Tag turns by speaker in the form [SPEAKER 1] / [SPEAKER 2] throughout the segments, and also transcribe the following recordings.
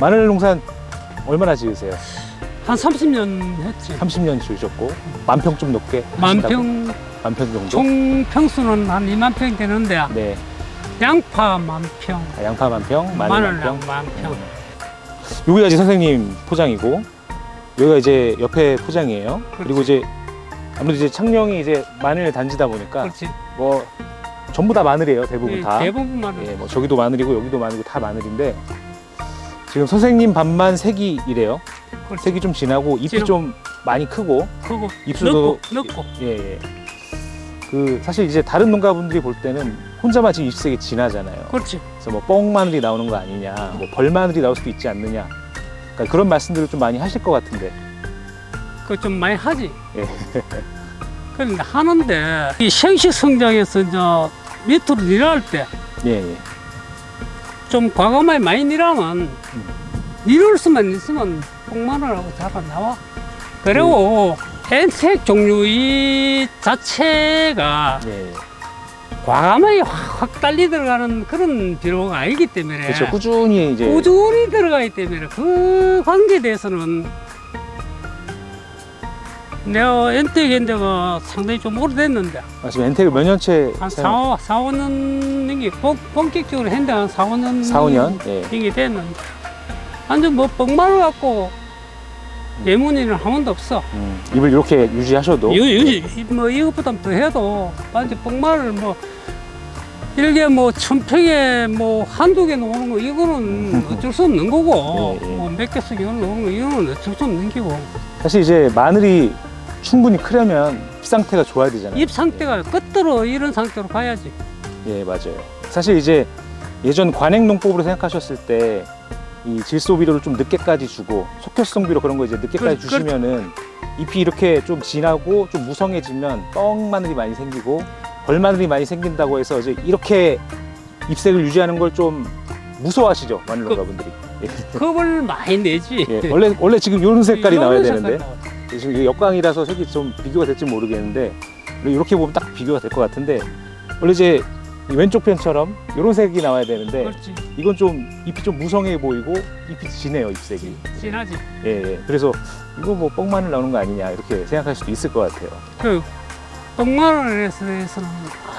[SPEAKER 1] 마늘 농사 얼마나 지으세요?
[SPEAKER 2] 한 30년 했지.
[SPEAKER 1] 30년 지으셨고 만평 좀 넘게
[SPEAKER 2] 만
[SPEAKER 1] 하신다고?
[SPEAKER 2] 평,
[SPEAKER 1] 만평 정도?
[SPEAKER 2] 총 평수는 한 2만 평 되는데
[SPEAKER 1] 네.
[SPEAKER 2] 양파 만 평,
[SPEAKER 1] 아, 양파 만평, 마늘
[SPEAKER 2] 마늘
[SPEAKER 1] 만평.
[SPEAKER 2] 만 평.
[SPEAKER 1] 여기가 이제 선생님 포장이고 여기가 이제 옆에 포장이에요. 그리고 이제 아무래도 이제 창녕이 이제 마늘 단지다 보니까
[SPEAKER 2] 그렇지.
[SPEAKER 1] 뭐 전부 다 마늘이에요. 대부분
[SPEAKER 2] 예,
[SPEAKER 1] 다.
[SPEAKER 2] 대부분 마늘.
[SPEAKER 1] 예, 뭐 저기도 마늘이고 여기도 마늘이고 다 마늘인데 지금 선생님 반만 색이 이래요.
[SPEAKER 2] 그렇지.
[SPEAKER 1] 색이 좀 진하고 잎이
[SPEAKER 2] 진하고.
[SPEAKER 1] 좀 많이 크고
[SPEAKER 2] 크고
[SPEAKER 1] 입술도
[SPEAKER 2] 넣고 넣고.
[SPEAKER 1] 예, 예. 그 사실 이제 다른 농가분들이 볼 때는 혼자만 지금 잎색이 진하잖아요.
[SPEAKER 2] 그렇지.
[SPEAKER 1] 그래서 뭐 뻥마늘이 나오는 거 아니냐, 뭐 벌마늘이 나올 수도 있지 않느냐. 그러니까 그런 말씀들을 좀 많이 하실 것 같은데.
[SPEAKER 2] 그 좀 많이 하지.
[SPEAKER 1] 예.
[SPEAKER 2] 그런데 하는데 이 생식 성장에서 이제 밑으로 일할 때
[SPEAKER 1] 예, 예.
[SPEAKER 2] 좀 과감하게 많이 일하면 이럴 수만 있으면 뽕마늘하고 잘안 나와. 그리고 엔색 종류 이 자체가
[SPEAKER 1] 예.
[SPEAKER 2] 과감하게 확, 확 달리 들어가는 그런 비료가 아니기 때문에
[SPEAKER 1] 그렇죠. 꾸준히 이제
[SPEAKER 2] 꾸준히 들어가기 때문에 그 관계에 대해서는 내가 엔텍인데가 상당히 좀 오래됐는데.
[SPEAKER 1] 아, 지금 엔텍을 몇 년째
[SPEAKER 2] 한
[SPEAKER 1] 사용-
[SPEAKER 2] 4, 4, 5년 이게 본- 본격적으로 했는데 한 4, 5년
[SPEAKER 1] 4, 5년? 예.
[SPEAKER 2] 이게 됐는데. 완전 뭐 뻥말 갖고 예문이는 한 번도 없어.
[SPEAKER 1] 음, 입을 이렇게 유지하셔도?
[SPEAKER 2] 이, 이, 뭐 이것보다 더 해도 완전 뻥말을 뭐 일개 뭐 천평에 뭐 한두 개 놓는 거 이거는 어쩔 수 없는 거고.
[SPEAKER 1] 예, 예.
[SPEAKER 2] 뭐 몇 개씩 놓는 거 이거는 어쩔 수 없는 기고.
[SPEAKER 1] 사실 이제 마늘이 충분히 크려면 잎 상태가 좋아야 되잖아요.
[SPEAKER 2] 잎 상태가 끝으로 이런 상태로 가야지
[SPEAKER 1] 예, 맞아요. 사실 이제 예전 관행 농법으로 생각하셨을 때 이 질소 비료를 좀 늦게까지 주고 속효성 비료 그런 거 이제 늦게까지
[SPEAKER 2] 그렇-
[SPEAKER 1] 주시면은 잎이 이렇게 좀 진하고 좀 무성해지면 떡 마늘이 많이 생기고 벌 마늘이 많이 생긴다고 해서 이제 이렇게 잎색을 유지하는 걸 좀 무서워하시죠 마늘
[SPEAKER 2] 그-
[SPEAKER 1] 농가분들이.
[SPEAKER 2] 겁을 많이 내지
[SPEAKER 1] 예, 원래 원래 지금 이런 색깔이
[SPEAKER 2] 이런
[SPEAKER 1] 나와야
[SPEAKER 2] 색깔
[SPEAKER 1] 되는데
[SPEAKER 2] 나와야 돼.
[SPEAKER 1] 지금 이게 역광이라서 색이 좀 비교가 될지 모르겠는데 이렇게 보면 딱 비교가 될 것 같은데 원래 이제 이 왼쪽 편처럼 이런 색이 나와야 되는데
[SPEAKER 2] 그렇지.
[SPEAKER 1] 이건 좀 잎이 좀 무성해 보이고 잎이 진해요 잎색이.
[SPEAKER 2] 진하지.
[SPEAKER 1] 예, 예. 그래서 이거 뭐 뻥마늘 나오는 거 아니냐 이렇게 생각할 수도 있을 것 같아요.
[SPEAKER 2] 그 똥마늘에 대해서는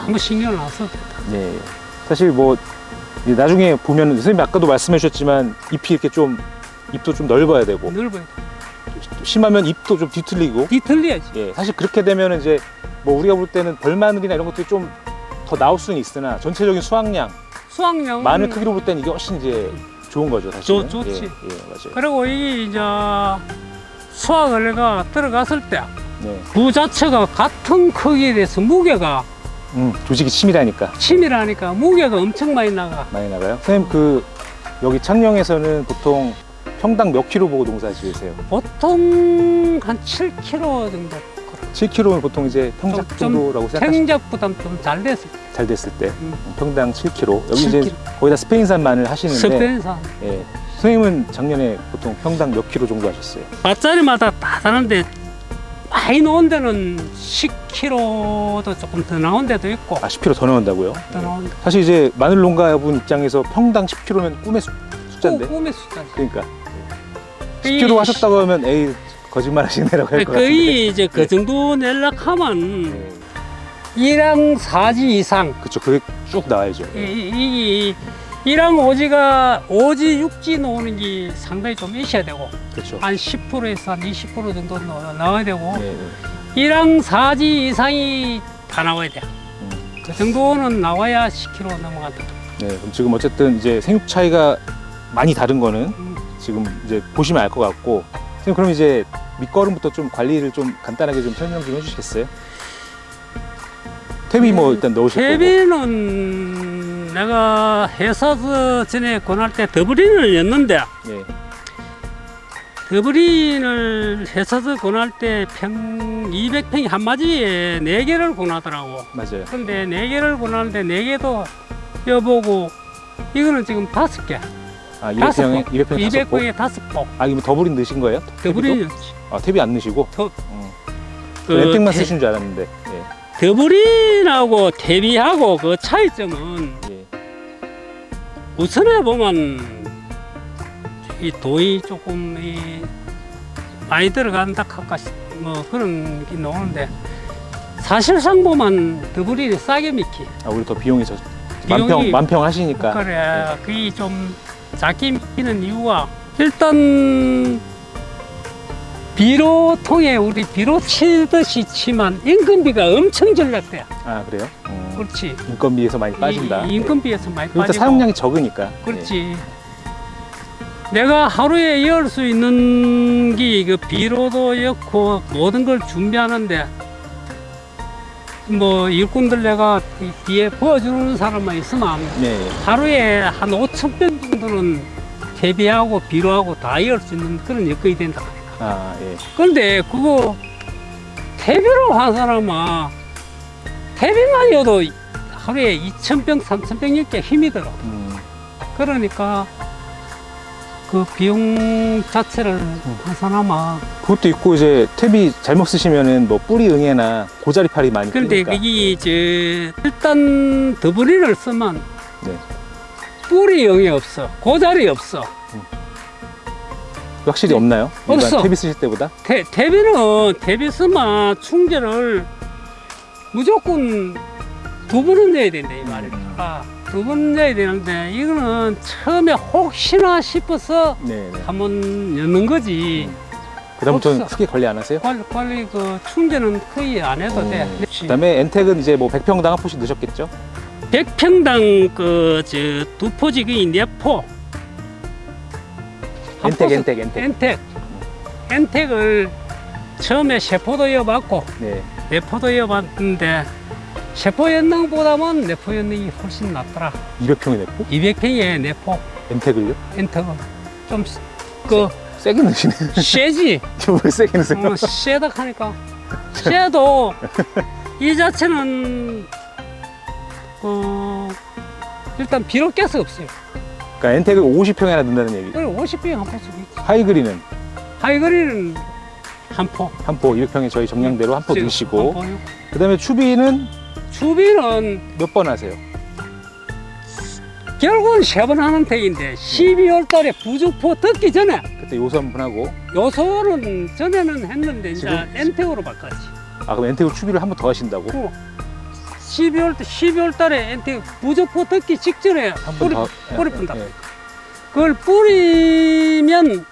[SPEAKER 2] 아무 신경을 안 써도 된다
[SPEAKER 1] 예, 예. 사실 뭐 나중에 보면 선생님 아까도 말씀해 주셨지만 잎이 이렇게 좀 잎도 좀 넓어야 되고.
[SPEAKER 2] 넓어야 돼
[SPEAKER 1] 심하면 잎도 좀 뒤틀리고
[SPEAKER 2] 뒤틀려야지
[SPEAKER 1] 예, 사실 그렇게 되면 이제 뭐 우리가 볼 때는 벌마늘이나 이런 것들이 좀 더 나올 수는 있으나 전체적인 수확량,
[SPEAKER 2] 수확량
[SPEAKER 1] 마늘 크기로 볼 때는 이게 훨씬 이제 좋은 거죠, 사실.
[SPEAKER 2] 좋- 좋지.
[SPEAKER 1] 예, 예, 맞아요.
[SPEAKER 2] 그리고 이게 이제 수확을 내가 들어갔을 때
[SPEAKER 1] 네.
[SPEAKER 2] 부 자체가 같은 크기에 대해서 무게가
[SPEAKER 1] 음, 조직이 치밀하니까
[SPEAKER 2] 치밀하니까 무게가 엄청 많이 나가.
[SPEAKER 1] 많이 나가요. 선생님 그 여기 창녕에서는 보통 평당 몇 킬로 보고 농사 지으세요?
[SPEAKER 2] 보통 한 7kg 정도.
[SPEAKER 1] 7킬로면 보통 이제 평작
[SPEAKER 2] 좀-
[SPEAKER 1] 정도라고 생각하시면
[SPEAKER 2] 생작보다 좀 잘 됐어.
[SPEAKER 1] 잘 됐을 때
[SPEAKER 2] 음.
[SPEAKER 1] 평당 7킬로. 여기 이제
[SPEAKER 2] 7kg.
[SPEAKER 1] 거의 다 스페인산 마늘 하시는데
[SPEAKER 2] 스페인산.
[SPEAKER 1] 예. 선생님은 작년에 보통 평당 몇 킬로 정도 하셨어요?
[SPEAKER 2] 밭자리마다 다 다른데 많이 놓은 데는 10kg도 조금 더 나온 데도 있고
[SPEAKER 1] 아, 10킬로 더 넣는다고요?
[SPEAKER 2] 더 나온 데.
[SPEAKER 1] 사실 이제 마늘 농가분 입장에서 평당 10kg면 꿈의 수, 숫자인데.
[SPEAKER 2] 꿈의 숫자.
[SPEAKER 1] 그러니까 10kg 하셨다고 하면 에이 거짓말 하시네라고 할 것 같은데.
[SPEAKER 2] 거의 이제 그
[SPEAKER 1] 네.
[SPEAKER 2] 정도
[SPEAKER 1] 네.
[SPEAKER 2] 일항 사지 이상
[SPEAKER 1] 그렇죠. 그게 쭉 나와야죠.
[SPEAKER 2] 이, 이, 이 일항 오지가 오지 육지 나오는 게 상당히 좀 있어야 되고
[SPEAKER 1] 그렇죠.
[SPEAKER 2] 한 10%에서 한 20% 정도 나- 나와야 되고
[SPEAKER 1] 네, 네.
[SPEAKER 2] 일항 사지 이상이 다 나와야 돼.
[SPEAKER 1] 음.
[SPEAKER 2] 그 정도는 나와야 10kg 넘어간다.
[SPEAKER 1] 네, 그럼 지금 어쨌든 이제 생육 차이가 많이 다른 거는
[SPEAKER 2] 음.
[SPEAKER 1] 지금 이제 보시면 알 것 같고. 선생님 그럼 이제 밑거름부터 좀 관리를 좀 간단하게 좀 설명 좀 해주시겠어요? 퇴비 뭐
[SPEAKER 2] 음,
[SPEAKER 1] 일단 넣으실 거고.
[SPEAKER 2] 퇴비는 내가 회사서 전에 권할 때 더블인을 였는데
[SPEAKER 1] 예.
[SPEAKER 2] 더블인을 회사서 권할 때평 200평이 한 마지에 4개를 권하더라고.
[SPEAKER 1] 맞아요.
[SPEAKER 2] 근데 4개를 권하는데 4개도 껴보고 이거는 지금 5개.
[SPEAKER 1] 아
[SPEAKER 2] 다섯
[SPEAKER 1] 200평에 200평에 다섯 복.
[SPEAKER 2] 200평에 5복.
[SPEAKER 1] 아 이거 더블인 넣으신 거예요?
[SPEAKER 2] 더블인이었지.
[SPEAKER 1] 아 퇴비 안 넣으시고.
[SPEAKER 2] 더-
[SPEAKER 1] 어.
[SPEAKER 2] 그
[SPEAKER 1] 렌텍만
[SPEAKER 2] 대-
[SPEAKER 1] 쓰신 줄 알았는데. 예.
[SPEAKER 2] 더블인하고 대비하고 그 차이점은
[SPEAKER 1] 예.
[SPEAKER 2] 우선에 보면 이 돈이 조금 이 많이 들어간다 할까 싶- 뭐 그런 게 나오는데 사실상 보면 더블이 싸게 미키
[SPEAKER 1] 아, 우리 더 비용이 저
[SPEAKER 2] 비용이-
[SPEAKER 1] 만평 만평 하시니까.
[SPEAKER 2] 그래 그게 좀 미키는 이유가 일단 비로 통해 우리 비로 치듯이 치면 인건비가 엄청 절약돼
[SPEAKER 1] 아 그래요? 음,
[SPEAKER 2] 그렇지
[SPEAKER 1] 인건비에서 많이 빠진다.
[SPEAKER 2] 이, 인건비에서 많이
[SPEAKER 1] 일단
[SPEAKER 2] 빠지고
[SPEAKER 1] 사용량이 적으니까.
[SPEAKER 2] 그렇지. 내가 하루에 열수 있는 게그 비로도 였고 모든 걸 준비하는데 뭐 일꾼들 내가 이 뒤에 보여주는 사람만 있으면
[SPEAKER 1] 네. 네.
[SPEAKER 2] 하루에 한 5천 병 정도는 퇴비하고 비료하고 다열수 있는 그런 여건이 된다.
[SPEAKER 1] 아 예.
[SPEAKER 2] 그런데 그거 퇴비로 한 사람은 퇴비만이어도 하루에 2천 병, 3천 병 이렇게 힘이 들어.
[SPEAKER 1] 음,
[SPEAKER 2] 그러니까 그 비용 자체를 환산하면
[SPEAKER 1] 그것도 있고 이제 탭이 잘못 쓰시면은 뭐 뿌리 응애나 고자리팔이 많이
[SPEAKER 2] 근데
[SPEAKER 1] 뜨니까.
[SPEAKER 2] 그게 이제 일단 더블이를 쓰면
[SPEAKER 1] 네.
[SPEAKER 2] 뿌리 영이 없어 고자리 없어
[SPEAKER 1] 확실히 없나요? 일반
[SPEAKER 2] 없어.
[SPEAKER 1] 탭이 쓰실 때보다?
[SPEAKER 2] 대, 대비는 대비 쓰면 충전을 무조건 두 번은 내야 된다 이 말이 야두번 내야 되는데 이거는 처음에 혹시나 싶어서
[SPEAKER 1] 네. 네.
[SPEAKER 2] 한번 넣는 거지
[SPEAKER 1] 그다음부터는
[SPEAKER 2] 없어.
[SPEAKER 1] 크게 관리 안 하세요?
[SPEAKER 2] 관리, 관리 그 충전은 거의 안 해도 돼
[SPEAKER 1] 음, 그다음에 엔텍은 이제 뭐 100평당 한 포씩 넣으셨겠죠?
[SPEAKER 2] 100평당 그 저 두 포지기 네포 한
[SPEAKER 1] 엔텍 엔텍 엔텍.
[SPEAKER 2] 엔텍 엔텍을 처음에 세 포도 이어봤고
[SPEAKER 1] 네.
[SPEAKER 2] 네 포도 이어봤는데 세포 연능보다는 네포 연능이 훨씬 낫더라
[SPEAKER 1] 200평이 냈고
[SPEAKER 2] 200평에 네포
[SPEAKER 1] 엔텍을요?
[SPEAKER 2] 엔텍은 좀그
[SPEAKER 1] 세게 넣으시네.
[SPEAKER 2] 세지
[SPEAKER 1] 왜 세게 넣으세요?
[SPEAKER 2] 어, 세다 하니까 세도 이 자체는 어 일단 비료 가스 없어요
[SPEAKER 1] 그러니까 엔텍을 50평이나 넣는다는 얘기.
[SPEAKER 2] 그리고 50평 한 포씩 있지
[SPEAKER 1] 하이그린은
[SPEAKER 2] 하이그리는 한 포.
[SPEAKER 1] 한 포 200평에 저희 정량대로
[SPEAKER 2] 한포한
[SPEAKER 1] 넣으시고
[SPEAKER 2] 포요.
[SPEAKER 1] 그다음에 추비는
[SPEAKER 2] 추비는
[SPEAKER 1] 몇 번 하세요?
[SPEAKER 2] 결국은 세 번 하는 택인데 12월 달에 부족포 듣기 전에
[SPEAKER 1] 그때 요소 한번 하고
[SPEAKER 2] 요소는 전에는 했는데 이제
[SPEAKER 1] 지금-
[SPEAKER 2] 엔텍으로 바꿨지.
[SPEAKER 1] 아 그럼 엔텍으로 추비를 한 번 더 하신다고?
[SPEAKER 2] 어. 12월 12월 달에 엔텍 부족포 듣기 직전에
[SPEAKER 1] 한
[SPEAKER 2] 뿌리,
[SPEAKER 1] 번 더.
[SPEAKER 2] 뿌리 뿐다.
[SPEAKER 1] 예, 예.
[SPEAKER 2] 그걸 뿌리면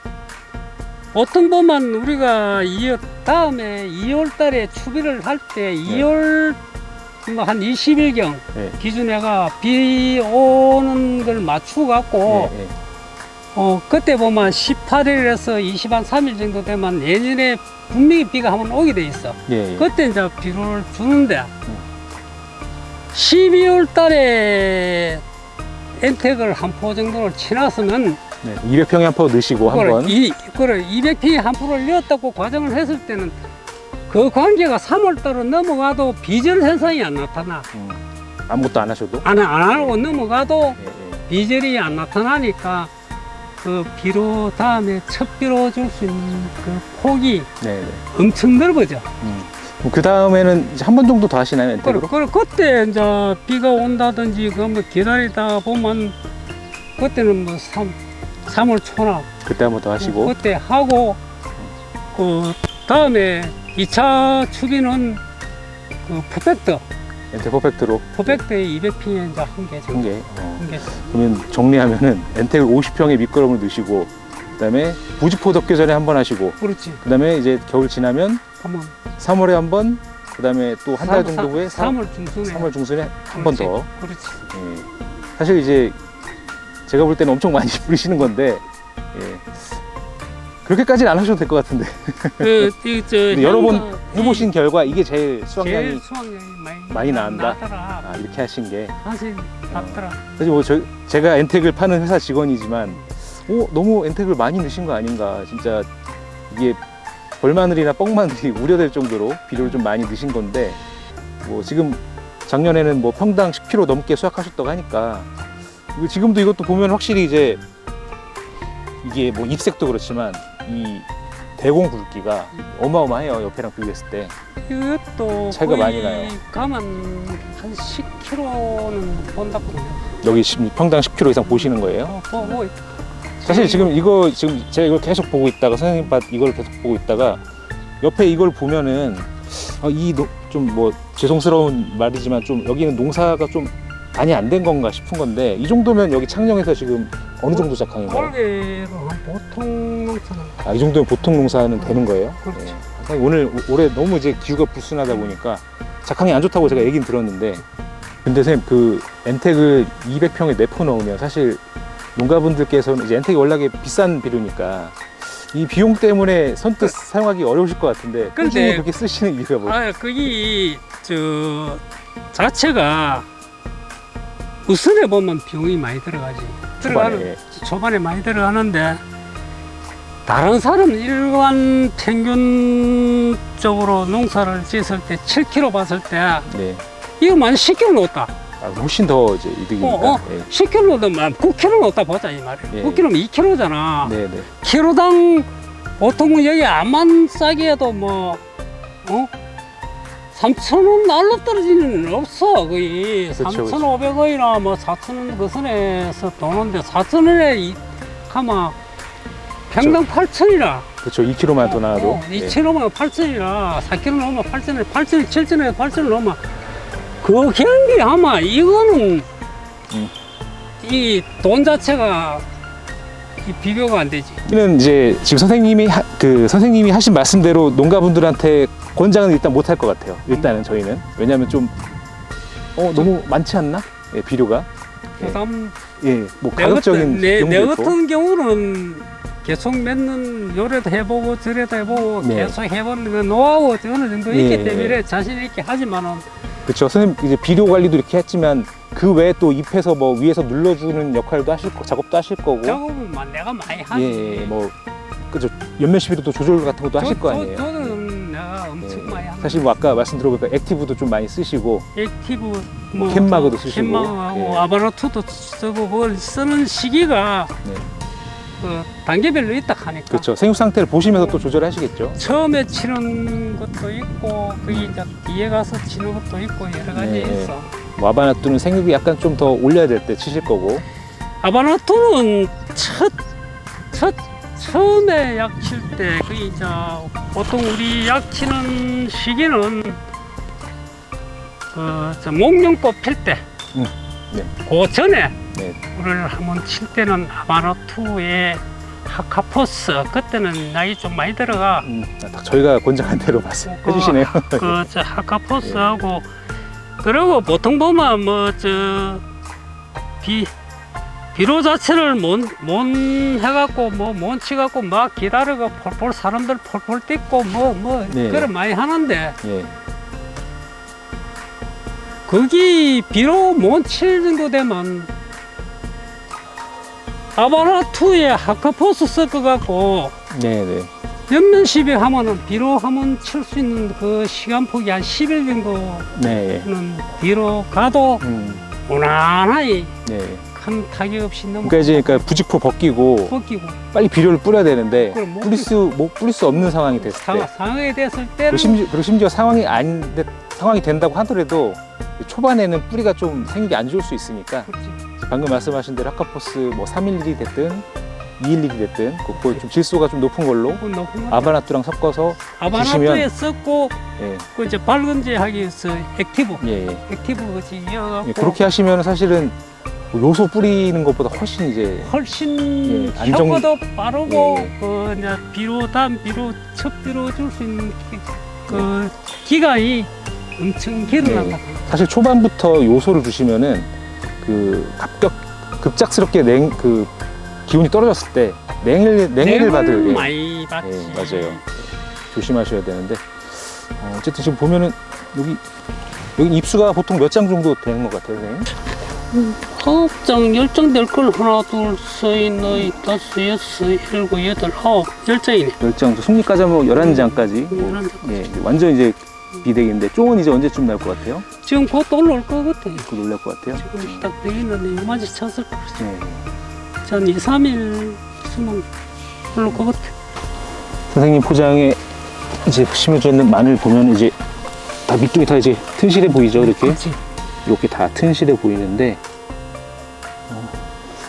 [SPEAKER 2] 보통 보면 우리가 2월 다음에 2월 달에 추비를 할 때 2월 뭐 한 20일경
[SPEAKER 1] 네.
[SPEAKER 2] 기준에가 비 오는 걸 맞추고 갖고
[SPEAKER 1] 예, 예.
[SPEAKER 2] 어 그때 보면 18일에서 20한 3일 정도 되면 내년에 분명히 비가 한번 오게 돼 있어.
[SPEAKER 1] 예, 예.
[SPEAKER 2] 그때 이제 비료를 주는데 12월 달에 엔텍을 한 포 정도를 치놨으면
[SPEAKER 1] 네. 200평에 한 포 넣으시고 한 번.
[SPEAKER 2] 이, 그래 200평에 한 포를 넣었다고 과정을 했을 때는 그 관계가 3월 달로 넘어가도 비절 현상이 안 나타나.
[SPEAKER 1] 음, 아무것도 안 하셔도.
[SPEAKER 2] 안, 안 하고 넘어가도
[SPEAKER 1] 예, 예.
[SPEAKER 2] 비절이 안 나타나니까 그 비료 다음에 첫 비료 줄 수 있는 그 폭이
[SPEAKER 1] 네, 네.
[SPEAKER 2] 엄청 넓어져.
[SPEAKER 1] 음. 그 다음에는 한 번 정도 더 하시나요 엔텍으로?
[SPEAKER 2] 그래, 그때 이제 비가 온다든지 그뭐 기다리다 보면 그때는 뭐 3, 3월 초나
[SPEAKER 1] 그때 한 번 더 하시고.
[SPEAKER 2] 그때 하고 그 다음에 2차 추비는 그 퍼펙트
[SPEAKER 1] 엔텍 퍼펙트로
[SPEAKER 2] 퍼펙트에 200평에 이제
[SPEAKER 1] 한개한
[SPEAKER 2] 정도
[SPEAKER 1] 개. 어.
[SPEAKER 2] 한 개.
[SPEAKER 1] 그러면 정리하면은 엔텍을 50평에 미끄럼을 넣으시고 그다음에 부지포 덮기 전에 한 번 하시고
[SPEAKER 2] 그렇지.
[SPEAKER 1] 그다음에 이제 겨울 지나면
[SPEAKER 2] 한번
[SPEAKER 1] 3월에 한 번, 그다음에 또 한달 정도 후에 3,
[SPEAKER 2] 3월 중순에
[SPEAKER 1] 3월 중순에 한 번 더.
[SPEAKER 2] 그렇지.
[SPEAKER 1] 예. 사실 이제 제가 볼 때는 엄청 많이 부리시는 건데 예. 그렇게까지는 안 하셔도 될 것 같은데
[SPEAKER 2] 그, 이, 저,
[SPEAKER 1] 근데 여러 번
[SPEAKER 2] 향가-
[SPEAKER 1] 해보신 결과 이게 제일
[SPEAKER 2] 이-
[SPEAKER 1] 수확량이
[SPEAKER 2] 제일 수확량이 많이,
[SPEAKER 1] 많이 나온다?
[SPEAKER 2] 나더라.
[SPEAKER 1] 아, 이렇게 하신 게
[SPEAKER 2] 사실 낫더라.
[SPEAKER 1] 사실 뭐 저, 제가 엔텍을 파는 회사 직원이지만 오, 너무 엔텍을 많이 넣으신 거 아닌가 진짜 이게 벌마늘이나 뻥마늘이 우려될 정도로 비료를 좀 많이 넣으신 건데 뭐 지금 작년에는 뭐 평당 10kg 넘게 수확하셨다고 하니까 지금도 이것도 보면 확실히 이제 이게 뭐 잎색도 그렇지만 이 대공 굵기가 어마어마해요 옆에랑 비교했을 때
[SPEAKER 2] 이것도
[SPEAKER 1] 차이가 많이 나요.
[SPEAKER 2] 가면 한 10kg는 본다고 그래요.
[SPEAKER 1] 여기 10 평당 10kg 이상 보시는 거예요
[SPEAKER 2] 어, 뭐, 뭐,
[SPEAKER 1] 사실 지금 이거 지금 제가 이걸 계속 보고 있다가 선생님 밭 이걸 계속 보고 있다가 옆에 이걸 보면은 어, 이좀 뭐 죄송스러운 말이지만 좀 여기는 농사가 좀 많이 안 된 건가 싶은 건데 이 정도면 여기 창녕에서 지금 어느 정도 작황인가요?
[SPEAKER 2] 한 보통
[SPEAKER 1] 아, 이 정도면 보통 농사는 되는 거예요?
[SPEAKER 2] 그렇죠.
[SPEAKER 1] 네. 오늘 오- 올해 너무 이제 기후가 불순하다 보니까 작황이 안 좋다고 제가 얘기는 들었는데 근데 선생님 그 엔텍을 200평에 내포 넣으면 사실 농가분들께서는 이제 엔텍이 워낙에 비싼 비료니까 이 비용 때문에 선뜻 사용하기 어려우실 것 같은데
[SPEAKER 2] 근데-
[SPEAKER 1] 꾸준히 그렇게 쓰시는 이유가 뭐예요?
[SPEAKER 2] 아, 그게 저 자체가 우선에 보면 비용이 많이 들어가지. 들어가는
[SPEAKER 1] 초반에
[SPEAKER 2] 많이 들어가는데 다른 사람 일반 평균적으로 농사를 짓을 때 7kg 봤을 때
[SPEAKER 1] 네.
[SPEAKER 2] 이거 만 10kg 넣었다.
[SPEAKER 1] 아, 훨씬 더 이제 이득이니까.
[SPEAKER 2] 어, 어.
[SPEAKER 1] 예.
[SPEAKER 2] 10kg 넣으면 9kg 넣었다 보자 이 말이야.
[SPEAKER 1] 예.
[SPEAKER 2] 9kg면 2kg잖아.
[SPEAKER 1] 네, 네.
[SPEAKER 2] 키로당 보통 여기 암만 싸게 해도 뭐 어? 3,000원 날로 떨어지는 일 없어 거의
[SPEAKER 1] 그쵸,
[SPEAKER 2] 3,500원이나 뭐 4,000원 그 선에서 도는데 4,000원에 이 가마 평당 8,000이라
[SPEAKER 1] 그렇죠. 2kg만 더 나와도.
[SPEAKER 2] 어, 이
[SPEAKER 1] 예.
[SPEAKER 2] 7호면 8,000이라 4kg 넘으면 8,000원 8,000원 7,000원에 8,000원 넘으면 그 경기 아마 이거는
[SPEAKER 1] 음.
[SPEAKER 2] 이돈 자체가 이 비교가 안 되지
[SPEAKER 1] 는 이제 지금 선생님이 하, 그 선생님이 하신 말씀대로 농가분들한테 권장은 일단 못 할 것 같아요. 일단은 저희는 왜냐하면 좀 어, 너무 많지 않나? 예, 비료가
[SPEAKER 2] 그다음
[SPEAKER 1] 예,
[SPEAKER 2] 뭐내 같은,
[SPEAKER 1] 가급적인
[SPEAKER 2] 내, 내
[SPEAKER 1] 있고.
[SPEAKER 2] 같은 경우는 계속 맺는 요래도 해보고 저래도 해보고
[SPEAKER 1] 네.
[SPEAKER 2] 계속 해보는 그 노하우 어느 정도 있기
[SPEAKER 1] 예,
[SPEAKER 2] 때문에 자신 있게 하지만은
[SPEAKER 1] 그렇죠. 선생님 이제 비료 관리도 이렇게 했지만 그 외에 또 잎에서 뭐 위에서 눌러주는 역할도 하실 거, 작업도 하실 거고
[SPEAKER 2] 작업은 막 내가 많이 하지.
[SPEAKER 1] 예, 뭐 그죠. 연면 시비도 조절 같은 것도 하실
[SPEAKER 2] 저-
[SPEAKER 1] 거
[SPEAKER 2] 저-
[SPEAKER 1] 아니에요.
[SPEAKER 2] 저는 내가 엄청
[SPEAKER 1] 예.
[SPEAKER 2] 많이 하는.
[SPEAKER 1] 사실 뭐 아까 말씀 들어보니까 액티브도 좀 많이 쓰시고
[SPEAKER 2] 액티브 뭐
[SPEAKER 1] 캔마그도
[SPEAKER 2] 또
[SPEAKER 1] 쓰시고,
[SPEAKER 2] 캔마그하고
[SPEAKER 1] 예.
[SPEAKER 2] 아바라투도 쓰고 그걸 쓰는 시기가
[SPEAKER 1] 네.
[SPEAKER 2] 그 단계별로 있다 하니까.
[SPEAKER 1] 그렇죠. 생육 상태를 보시면서 또 조절하시겠죠.
[SPEAKER 2] 처음에 치는 것도 있고 그게 이제 뒤에 가서 치는 것도 있고 여러 가지
[SPEAKER 1] 네.
[SPEAKER 2] 있어.
[SPEAKER 1] 뭐 아바나뚜는 생육이 약간 좀 더 올려야 될 때 치실 거고
[SPEAKER 2] 아바나토는 첫, 첫, 처음에 약 칠 때, 그 이제 보통 우리 약 치는 시기는 그, 저 목련꽃 필 때,
[SPEAKER 1] 음, 네.
[SPEAKER 2] 그 전에
[SPEAKER 1] 네.
[SPEAKER 2] 우리를 한번 칠 때는 아바나투의 하카포스, 그때는 약이 좀 많이 들어가.
[SPEAKER 1] 음, 아, 딱 저희가 권장한 대로 말씀해 주시네요.
[SPEAKER 2] 그, 저 하카포스하고, 그리고 보통 보면 뭐, 저, 비, 비료 자체를 못, 못 해갖고, 뭐, 못 치갖고, 막 기다리고, 폴폴, 사람들 폴폴 뛰고, 뭐, 뭐,
[SPEAKER 1] 네.
[SPEAKER 2] 그런 많이 하는데,
[SPEAKER 1] 예.
[SPEAKER 2] 거기 비료 못칠 정도 되면, 아바나2에 하카포스 섞어갖고,
[SPEAKER 1] 네, 네.
[SPEAKER 2] 연면 시비 하면은, 비료 하면 칠 수 있는 그 시간폭이 한 10일 정도
[SPEAKER 1] 네.
[SPEAKER 2] 는 뒤로 가도
[SPEAKER 1] 음,
[SPEAKER 2] 무난하게
[SPEAKER 1] 네.
[SPEAKER 2] 큰 타격 없이 넘어
[SPEAKER 1] 그러니까 이제 그러니까 부직포 벗기고
[SPEAKER 2] 벗기고
[SPEAKER 1] 빨리 비료를 뿌려야 되는데
[SPEAKER 2] 못
[SPEAKER 1] 뿌릴 수, 못 뿌릴 수 없는 상황이 됐을
[SPEAKER 2] 상,
[SPEAKER 1] 때
[SPEAKER 2] 상황이 됐을
[SPEAKER 1] 그리고
[SPEAKER 2] 때는
[SPEAKER 1] 심지어, 그리고 심지어 상황이 안 돼- 상황이 된다고 하더라도 초반에는 뿌리가 좀 생육이 안 좋을 수 있으니까
[SPEAKER 2] 그렇지.
[SPEAKER 1] 방금 말씀하신 대로 하카포스 뭐 311이 됐든 211이 됐든 그거 좀 질소가 좀 높은 걸로 아바나뚜랑 섞어서
[SPEAKER 2] 아바나토에 썼고
[SPEAKER 1] 예,
[SPEAKER 2] 그 이제 밝은지 하기 위해서 액티브
[SPEAKER 1] 예, 예.
[SPEAKER 2] 액티브 같이 이어갖고
[SPEAKER 1] 예, 그렇게 하시면 사실은 뭐 요소 뿌리는 것보다 훨씬 이제
[SPEAKER 2] 훨씬
[SPEAKER 1] 예, 안정-
[SPEAKER 2] 효과도 빠르고
[SPEAKER 1] 예, 예.
[SPEAKER 2] 그 이제 비료 다음 비료 첫 비료 줄 수 있는 기, 그 기간이 엄청 길어난다.
[SPEAKER 1] 사실 초반부터 요소를 주시면은 그 갑격 급작스럽게 냉 그 기운이 떨어졌을 때 냉을 냉해를 받을 예,
[SPEAKER 2] 많이 받지.
[SPEAKER 1] 예, 맞아요. 조심하셔야 되는데 어, 어쨌든 지금 보면은 여기 여기 입수가 보통 몇 장 정도 되는 것 같아요, 선생님?
[SPEAKER 2] 아홉 장, 열장 될 걸 하나, 둘, 셋, 넷, 다섯, 여섯, 일곱, 여덟, 아홉, 열 장이네.
[SPEAKER 1] 열 장, 송이까지 하면 11장까지. 뭐,
[SPEAKER 2] 열한 장.
[SPEAKER 1] 예, 완전 이제 비대기인데 쫑은 이제 언제쯤 날 것 같아요?
[SPEAKER 2] 지금 곧 올라올 것 같아.
[SPEAKER 1] 그 놀랄 것 같아요.
[SPEAKER 2] 지금 딱 되겠는데 요마지 찼을 거지.
[SPEAKER 1] 네.
[SPEAKER 2] 한 2, 3일 있으면 올라올 것 같아.
[SPEAKER 1] 선생님 포장에 이제 심어져 있는 마늘 보면 이제 다 밑둥이 다 이제 튼실해 보이죠, 이렇게?
[SPEAKER 2] 그렇지.
[SPEAKER 1] 이렇게 다 튼실해 보이는데 어,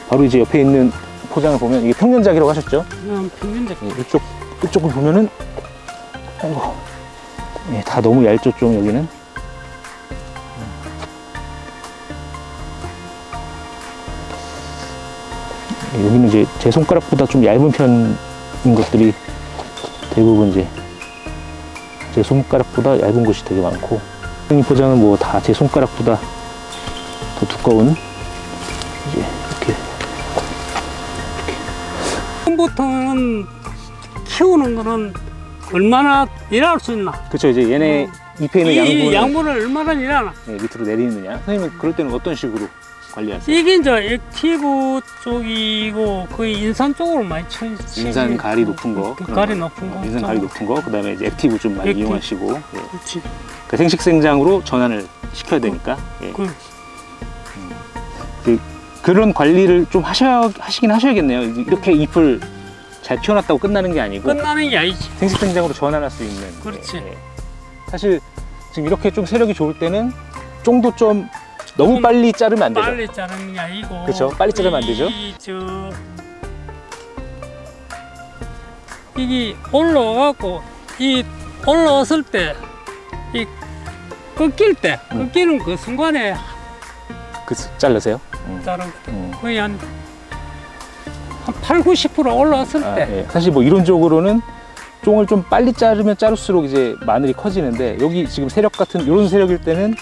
[SPEAKER 1] 바로 이제 옆에 있는 포장을 보면 이게 평년작이라고 하셨죠?
[SPEAKER 2] 그냥 평균적.
[SPEAKER 1] 예, 이쪽 이쪽을 보면은 아이고 예, 다 너무 얇죠 좀 여기는? 예, 여기는 이제 제 손가락보다 좀 얇은 편인 것들이 대부분 이제 제 손가락보다 얇은 것이 되게 많고 이 포장은 뭐 다 제 손가락보다 더 두꺼운 이제 이렇게.
[SPEAKER 2] 처음부터는 키우는 거는 얼마나 일할 수 있나?
[SPEAKER 1] 그렇죠 이제 얘네 잎에 있는
[SPEAKER 2] 이
[SPEAKER 1] 양분을
[SPEAKER 2] 양분을 얼마나 일하나?
[SPEAKER 1] 네, 밑으로 내리느냐? 선생님은 그럴 때는 어떤 식으로 관리하세요?
[SPEAKER 2] 이게 이제 액티브 쪽이고 거의 인산 쪽으로 많이 쳐.
[SPEAKER 1] 인산 가리 높은 거,
[SPEAKER 2] 그
[SPEAKER 1] 그런
[SPEAKER 2] 가리
[SPEAKER 1] 거.
[SPEAKER 2] 높은 거.
[SPEAKER 1] 인산 가리 높은 거, 그다음에 이제 액티브 좀 많이
[SPEAKER 2] 액티브.
[SPEAKER 1] 이용하시고 예.
[SPEAKER 2] 그렇지.
[SPEAKER 1] 그 생식생장으로 전환을 시켜야 되니까 예.
[SPEAKER 2] 그
[SPEAKER 1] 그런 관리를 좀 하셔 하시긴 하셔야겠네요. 이렇게 잎을 잘 키워놨다고 끝나는 게 아니고
[SPEAKER 2] 끝나는 게 아니지.
[SPEAKER 1] 생식생장으로 전환할 수 있는.
[SPEAKER 2] 그렇지.
[SPEAKER 1] 예, 예. 사실 지금 이렇게 좀 세력이 좋을 때는 쫑도 좀 너무
[SPEAKER 2] 좀
[SPEAKER 1] 빨리 자르면 안 되죠.
[SPEAKER 2] 빨리 자르는 게 아니고.
[SPEAKER 1] 그쵸, 빨리 자르면 안 되죠.
[SPEAKER 2] 이 저 이게 올라와갖고 이 올라왔을 때 이 꺾일 때
[SPEAKER 1] 음.
[SPEAKER 2] 꺾이는 그 순간에
[SPEAKER 1] 그 자르세요. 음.
[SPEAKER 2] 자르
[SPEAKER 1] 음.
[SPEAKER 2] 거의 한, 한 8, 90% 올라왔을
[SPEAKER 1] 아,
[SPEAKER 2] 때
[SPEAKER 1] 예. 사실 뭐 이론적으로는 쫑을 좀 빨리 자르면 자를수록 이제 마늘이 커지는데 여기 지금 세력 같은 이런 세력일 때는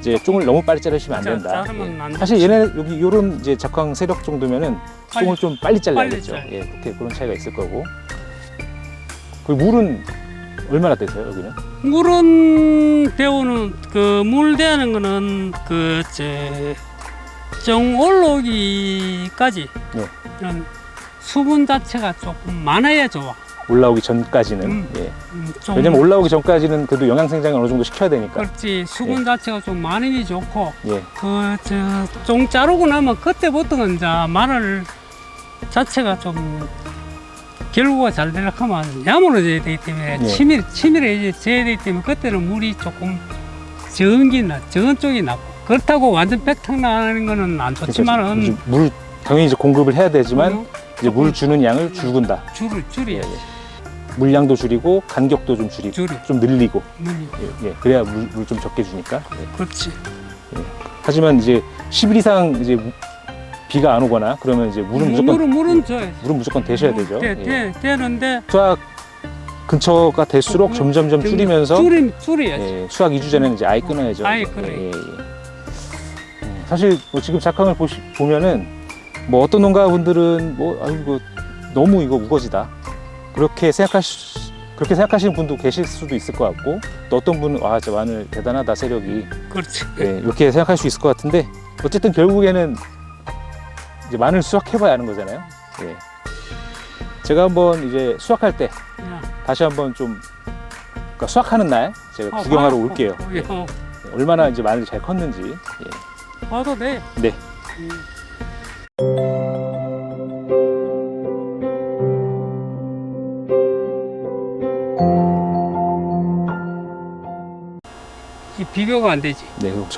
[SPEAKER 1] 이제 쫑을 너무 빨리 자르시면 안
[SPEAKER 2] 자-
[SPEAKER 1] 된다.
[SPEAKER 2] 자르면 안
[SPEAKER 1] 예. 사실
[SPEAKER 2] 되지.
[SPEAKER 1] 얘네 여기 이런 이제 작황 세력 정도면은
[SPEAKER 2] 빨리-
[SPEAKER 1] 쫑을 좀 빨리 잘라야겠죠.
[SPEAKER 2] 빨리.
[SPEAKER 1] 예, 그렇게 그런 차이가 있을 거고. 그 물은 얼마나 되세요 여기는?
[SPEAKER 2] 물은 배우는 그 물 대하는 거는 그정 올라오기까지
[SPEAKER 1] 예.
[SPEAKER 2] 는 수분 자체가 조금 많아야 좋아.
[SPEAKER 1] 올라오기 전까지는.
[SPEAKER 2] 음.
[SPEAKER 1] 예.
[SPEAKER 2] 음, 좀
[SPEAKER 1] 왜냐면 올라오기 전까지는 그래도 영양 생장을 어느 정도 시켜야 되니까.
[SPEAKER 2] 그렇지 수분 자체가 좀 많으니 좋고
[SPEAKER 1] 예.
[SPEAKER 2] 그저좀 자르고 나면 그때부터는 이제 마늘 자체가 좀 결구가 잘 되려고 하면 야물어져야 되기 때문에
[SPEAKER 1] 예.
[SPEAKER 2] 치밀 치밀해져야 되기 때문에 그때는 물이 조금 적은 게 나, 적은 쪽이 나고 그렇다고 완전 빽탕 나는 거는 안 좋지만은
[SPEAKER 1] 그렇죠. 물 당연히 이제 공급을 해야 되지만
[SPEAKER 2] 음,
[SPEAKER 1] 이제 물 주는 양을 줄군다.
[SPEAKER 2] 줄을
[SPEAKER 1] 예,
[SPEAKER 2] 줄여야지
[SPEAKER 1] 예. 물량도 줄이고 간격도 좀 줄이고
[SPEAKER 2] 줄이
[SPEAKER 1] 좀 늘리고
[SPEAKER 2] 물이
[SPEAKER 1] 예, 예. 그래야 물 좀 적게 주니까 예.
[SPEAKER 2] 그렇지
[SPEAKER 1] 하지만 이제 10일 이상 이제 무- 비가 안 오거나 그러면 이제 물은 무조건
[SPEAKER 2] 물은 물은 줘야지
[SPEAKER 1] 물은 무조건 대셔야 되죠
[SPEAKER 2] 돼,
[SPEAKER 1] 예.
[SPEAKER 2] 돼, 되는데
[SPEAKER 1] 수확 근처가 될수록
[SPEAKER 2] 음,
[SPEAKER 1] 점점점 줄이면서
[SPEAKER 2] 줄이 줄여야지
[SPEAKER 1] 예, 수확 2주 전에는 이제 아예 끊어야죠
[SPEAKER 2] 아예
[SPEAKER 1] 예,
[SPEAKER 2] 끊어야지.
[SPEAKER 1] 예, 예. 음, 사실 뭐 지금 작황을 보시, 보면은 뭐 어떤 농가분들은 뭐 아유 이거 너무 이거 우거지다 그렇게 생각하시 그렇게 생각하시는 분도 계실 수도 있을 것 같고 또 어떤 분은 와, 저 마늘 대단하다 세력이
[SPEAKER 2] 그렇지
[SPEAKER 1] 예, 이렇게 생각할 수 있을 것 같은데 어쨌든 결국에는 이제 마늘 수확해봐야 하는 거잖아요. 예. 제가 한번 이제 수확할 때
[SPEAKER 2] 야,
[SPEAKER 1] 다시 한번 좀 그러니까 수확하는 날 제가
[SPEAKER 2] 어,
[SPEAKER 1] 구경하러
[SPEAKER 2] 봐.
[SPEAKER 1] 올게요.
[SPEAKER 2] 어,
[SPEAKER 1] 예.
[SPEAKER 2] 어,
[SPEAKER 1] 얼마나 이제 마늘이 잘 컸는지. 예.
[SPEAKER 2] 봐도 돼
[SPEAKER 1] 네.
[SPEAKER 2] 음. 이 비교가 안 되지.
[SPEAKER 1] 네, 그럼